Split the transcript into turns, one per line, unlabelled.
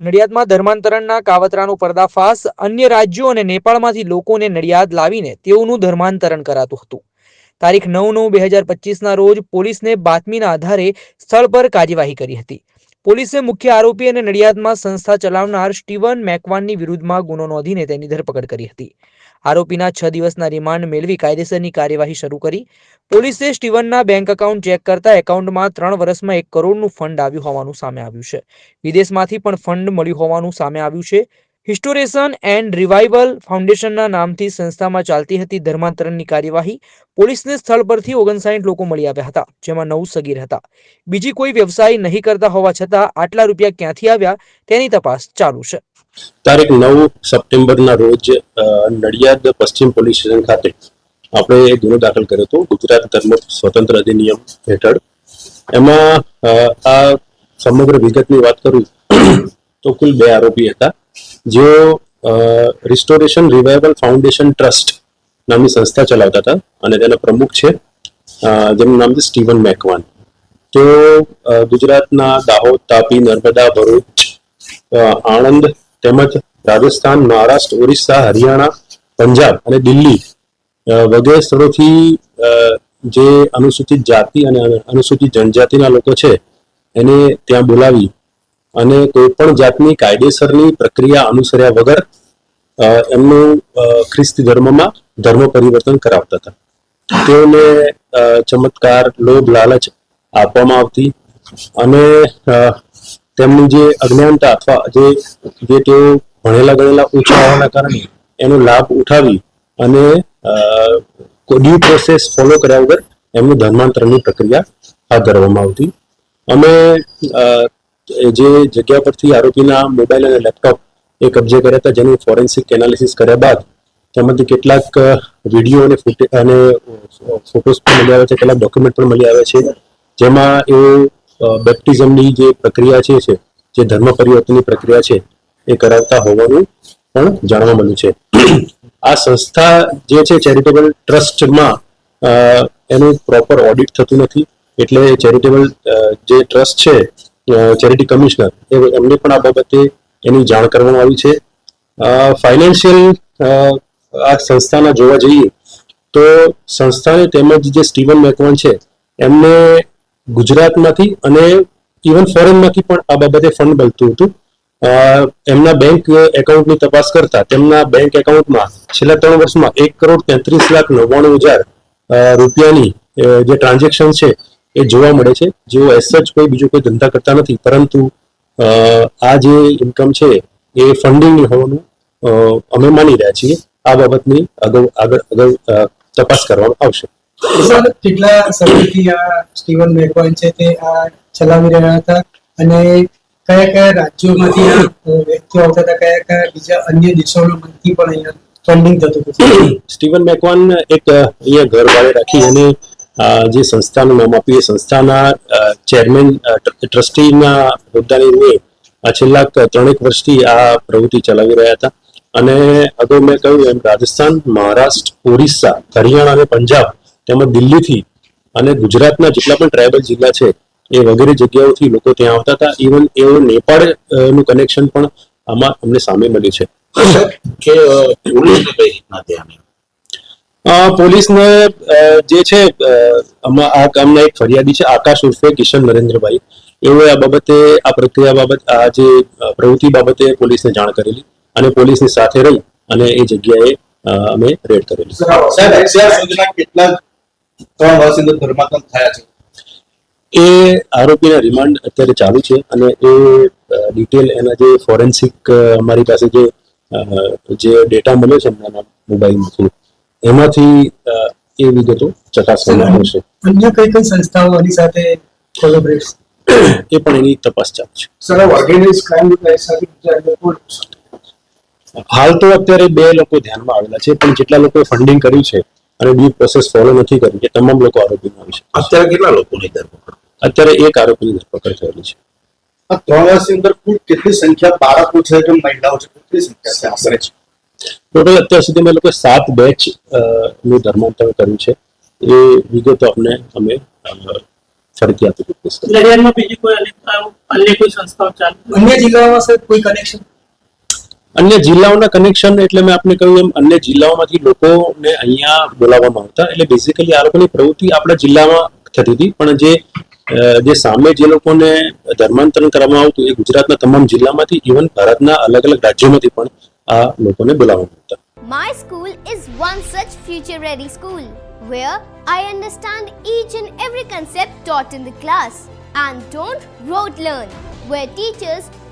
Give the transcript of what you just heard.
નડિયાદમાં ધર્માંતરણના કાવતરાનો પર્દાફાશ અન્ય રાજ્યો અને નેપાળમાંથી લોકોને નડિયાદ લાવીને તેઓનું ધર્માંતરણ કરાતું હતું. તારીખ નવ નવ બે હજાર પચીસના રોજ પોલીસને બાતમીના આધારે સ્થળ પર કાર્યવાહી કરી હતી. પોલીસે મુખ્ય આરોપી અને નડિયાદમાં સંસ્થા ચલાવનાર સ્ટીવન મેકવાનની વિરુદ્ધમાં ગુનો નોંધીને તેની ધરપકડ કરી હતી. આરોપીના છ દિવસના રિમાન્ડ મેળવી કાયદેસરની કાર્યવાહી શરૂ કરી. પોલીસે સ્ટીવનના બેંક એકાઉન્ટ ચેક કરતા એકાઉન્ટમાં ત્રણ વર્ષમાં એક કરોડનું ફંડ આવ્યું હોવાનું સામે આવ્યું છે. વિદેશમાંથી પણ ફંડ મળ્યું હોવાનું સામે આવ્યું છે. હિસ્ટોરેશન એન્ડ રિવાઇવલ ફાઉન્ડેશનના નામથી સંસ્થામાં ચાલતી હતી ધર્માંતરણની કાર્યવાહી. પોલીસને સ્થળ પરથી ઓગણસાઠ લોકો મળી આવ્યા હતા, જેમાં નવ સગીર હતા. બીજી કોઈ વ્યવસાય નહીં કરતા હોવા છતાં આટલા રૂપિયા ક્યાંથી આવ્યા તેની તપાસ ચાલુ છે.
તારીખ નવ સપ્ટેમ્બરના રોજ નડિયાદ પશ્ચિમ પોલીસ સ્ટેશન ખાતે આપણે ગુનો દાખલ કર્યો હતો, ગુજરાત ધર્મ સ્વતંત્ર અધિનિયમ હેઠળ. એમાં આ સમગ્ર વિગતની વાત કરું તો કુલ બે આરોપી હતા, જેઓ રિસ્ટોરેશન રિવાઇવલ ફાઉન્ડેશન ટ્રસ્ટ નામની સંસ્થા ચલાવતા હતા અને તેના પ્રમુખ છે જેમનું નામ છે સ્ટીવન મેકવાન. તેઓ ગુજરાતના દાહોદ, તાપી, નર્મદા, ભરૂચ આણંદ તેમજ રાજસ્થાન, મહારાષ્ટ્ર ઓરિસ્સા હરિયાણા, પંજાબ અને દિલ્હી વગેરે સ્થળોથી જે અનુસૂચિત જાતિ અને અનુસૂચિત જનજાતિના લોકો છે, એને ત્યાં બોલાવી અને કોઈ પણ જાતની કાયદેસરની પ્રક્રિયા અનુસર્યા વગર એમનું ખ્રિસ્ત ધર્મમાં ધર્મ પરિવર્તન કરાવતા હતા. તેઓને ચમત્કાર, લોભ, લાલચ આપવામાં આવતી અને તેમની જે અજ્ઞાનતા અથવા જે જે તેઓ ભણેલા ગણેલા ઓછા હોવાના કારણે એનો લાભ ઉઠાવી અને ડ્યુ પ્રોસેસ ફોલો કર્યા વગર એમનું ધર્માંતરણની પ્રક્રિયા હાથ ધરવામાં આવતી. અમે જે જગ્યા પરથી આરોપીના મોબાઈલ અને લેપટોપ એ કબજે કર્યા હતા, જેનું ફોરેન્સિક એનાલિસિસ કર્યા બાદ તેમાંથી કેટલાક વીડિયો અને ફૂટે, અને ફોટોસ પણ મળી આવ્યા છે, કેટલાક ડોક્યુમેન્ટ પણ મળી આવ્યા છે, જેમાં એઓ બેપ્ટિઝમની જે પ્રક્રિયા છે જે ધર્મ પરિવર્તનની પ્રક્રિયા છે, એ કરાવતા હોવાનું પણ જાણવા મળ્યું છે. આ સંસ્થા જે છે ચેરિટેબલ ટ્રસ્ટમાં એનું પ્રોપર ઓડિટ થતું નથી. એટલે ચેરિટેબલ જે ટ્રસ્ટ છે ચેરિટી કમિશનર એ એમને પણ આ બાબતે એની જાણ કરવામાં આવી છે. ફાઇનાન્શિયલ આ સંસ્થાના જોવા જઈએ તો સંસ્થાને તેમજ જે સ્ટીવન મેકવાન છે, એમને ગુજરાતમાંથી અને ઇવન ફોરેનમાંથી પણ આ બાબતે ફંડ મળતું હતું. એમના બેંક એકાઉન્ટની તપાસ કરતા તેમના બેંક એકાઉન્ટમાં છેલ્લા ત્રણ વર્ષમાં એક કરોડ તેત્રીસ લાખ નવ્વાણું હજાર રૂપિયાની જે ટ્રાન્ઝેક્શન છે એ જોવા મળે છે. જેઓ એસ કોઈ બીજો કોઈ ધંધા કરતા નથી. પરંતુ આ જે ઇન્કમ છે એ ફંડિંગની હોવાનું અમે માની રહ્યા છીએ. આ બાબતની અગાઉ આગળ અગાઉ તપાસ કરવામાં આવશે.
કેટલા સમયથી આ સ્ટીવન મેકવાન છે તે આ ચલાવી રહ્યા હતા? અને કયા કયા રાજ્યોમાંથી આ વ્યક્તિઓ આવતા હતા? કયા કયા બીજા અન્ય દેશોમાંથી પણ અહીંયા ફંડિંગ થતું હતું?
સ્ટીવન મેકવાન એક અહીંયા ઘર ભાડે રાખી અને જે સંસ્થાનું નામ આપ્યું એ સંસ્થાના ચેરમેન ટ્રસ્ટીના હોદ્દાની મેં છેલ્લા ત્રણેક વર્ષથી આ પ્રવૃત્તિ ચલાવી રહ્યા હતા. અને અગાઉ મેં કહ્યું એમ, રાજસ્થાન, મહારાષ્ટ્ર ઓરિસ્સા હરિયાણા અને પંજાબ તેમજ દિલ્હીથી અને ગુજરાતના જેટલા પણ ટ્રાયબલ જિલ્લા છે એ વગેરે જગ્યાઓથી લોકો ત્યાં આવતા હતા. ઇવન એવો નેપાળનું કનેક્શન પણ આમાં અમને સામે મળ્યું છે.
કે પોલીસને કઈ રીતના ધ્યાન
પોલીસને જે છે આમાં આ કામના એક ફરિયાદી છે આકાશ ઉર્ફે કિશન નરેન્દ્રભાઈ. એઓએ આ બાબતે આ પ્રક્રિયા બાબત આ જે પ્રવૃત્તિ બાબતે પોલીસને જાણ કરેલી અને પોલીસની સાથે રહી અને એ જગ્યાએ અમે રેડ કરેલી.
સાહેબ અત્યાર સુધીના કેટલા ત્રણ વર્ષની અંદર ધર્માંતરણ થયા છે.
એ આરોપીના રિમાન્ડ અત્યારે ચાલુ છે અને એ ડિટેલ એના જે ફોરેન્સિક અમારી પાસે જે જે ડેટા મળ્યો છે એમના મોબાઈલમાંથી એમાંથી એ વિગતો ચકાસવામાં આવશે
અન્ય કઈ કઈ સંસ્થાઓ આની સાથે કોલેબરેટ
એ પણ એની તપાસ ચાલુ છે.
સર ઓર્ગેનાઇઝ ક્રાઇમ સાથે
હાલ તો અત્યારે બે લોકો ધ્યાનમાં આવેલા છે પણ જેટલા લોકોએ ફંડિંગ કર્યું છે અને ડ્યુ પ્રોસેસ ફોલો નથી કરી એ તમામ લોકો આરોપીમાં આવી છે.
અત્યારે કેટલા લોકોની ધરપકડ?
અત્યારે એક આરોપીની ધરપકડ થયેલી છે.
આ ત્રણ વર્ષની અંદર કુલ કેટલી સંખ્યા બાળકો છે કે મહિલાઓ છે? કેટલી સંખ્યા છે? આશરે છે.
ટોટલ અત્યાર સુધી અમે લોકોએ સાત બેચનું ધર્માંતર કર્યું છે. એ વિગતો અમને અમે ફરીથી આપી દીધી છે
નડિયાદમાં બીજી કોઈ અન્ય અન્ય કોઈ સંસ્થાઓ ચાલુ
અન્ય જિલ્લાઓમાં સર કોઈ કનેક્શન
અન્ય જિલ્લાઓના કનેક્શન એટલે મેં આપને કહ્યું એમ અન્ય જિલ્લાઓમાંથી લોકોને અહીંયા બોલાવવામાં આવતા. એટલે બેઝિકલી આ લોકોની પ્રવૃત્તિ આપણા જિલ્લામાં થતી હતી. પણ જે જે સામે જે લોકોને ધર્માંતરણ કરવામાં આવતું એ ગુજરાતના તમામ જિલ્લામાંથી ઇવન ભારતના અલગ અલગ રાજ્યોમાંથી પણ આ લોકોને બોલાવવામાં આવતા.
My school is one such future ready school where I understand each and every concept taught in the class. And don't rote learn, where teachers